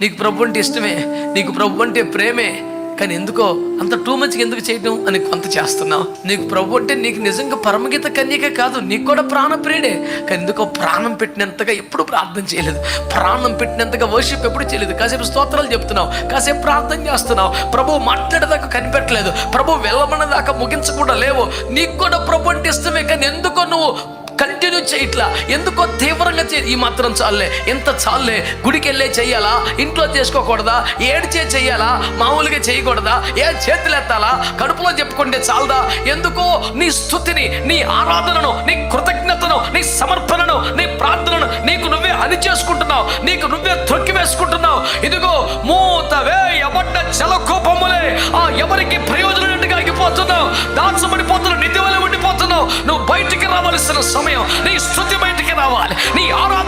నీకు ప్రభు అంటే ఇష్టమే నీకు ప్రభు అంటే ప్రేమే కానీ ఎందుకో అంత టూ మచ్కి ఎందుకు చేయటం అని కొంత చేస్తున్నావు. నీకు ప్రభు అంటే నీకు నిజంగా పరమగీత కన్యక కాదు నీకు కూడా ప్రాణప్రియుడే. కానీ ఎందుకో ప్రాణం పెట్టినంతగా ఎప్పుడు ప్రార్థన చేయలేదు. ప్రాణం పెట్టినంతగా వర్షిప్ ఎప్పుడు చేయలేదు. కాసేపు స్తోత్రాలు చెప్తున్నావు కాసేపు ప్రార్థన చేస్తున్నావు. ప్రభు మాట్లాడేదాకా కనిపెట్టలేదు. ప్రభు వెళ్ళమన్న దాకా ముగించకుండా లేవు. నీకు కూడా ప్రభు అంటే ఇష్టమే కానీ ఎందుకో నువ్వు నేను చేయట్లా ఎందుకో తీవ్రంగా చే ఈ మాత్రం చాలే ఎంత చాలే గుడికి వెళ్ళే చెయ్యాలా? ఇంట్లో చేసుకోకూడదా? ఏడ్చే చెయ్యాలా? మామూలుగా చేయకూడదా ఏ చేతులు ఎత్తాలా కడుపులో చెప్పుకుంటే చాలదా? ఎందుకో నీ స్థుతిని నీ ఆరాధనను నీ కృతజ్ఞతను నీ సమర్పణను నీ ప్రార్థనను నీకు నువ్వే అని చేసుకుంటున్నావు. నీకు నువ్వే తొక్కి వేసుకుంటున్నావు ఇదిగో మూతవే ఎవడ్డ జలకోపములే ఆ ఎవరికి ప్రయోజనం ఆగిపోతున్నావు? దాచబడిపోతున్నావు నిధి వల్ల ఉండిపోతున్నావు చేసిన సమయం నీ స్థుతి బయటికి రావాలి. నీ ఆరాధన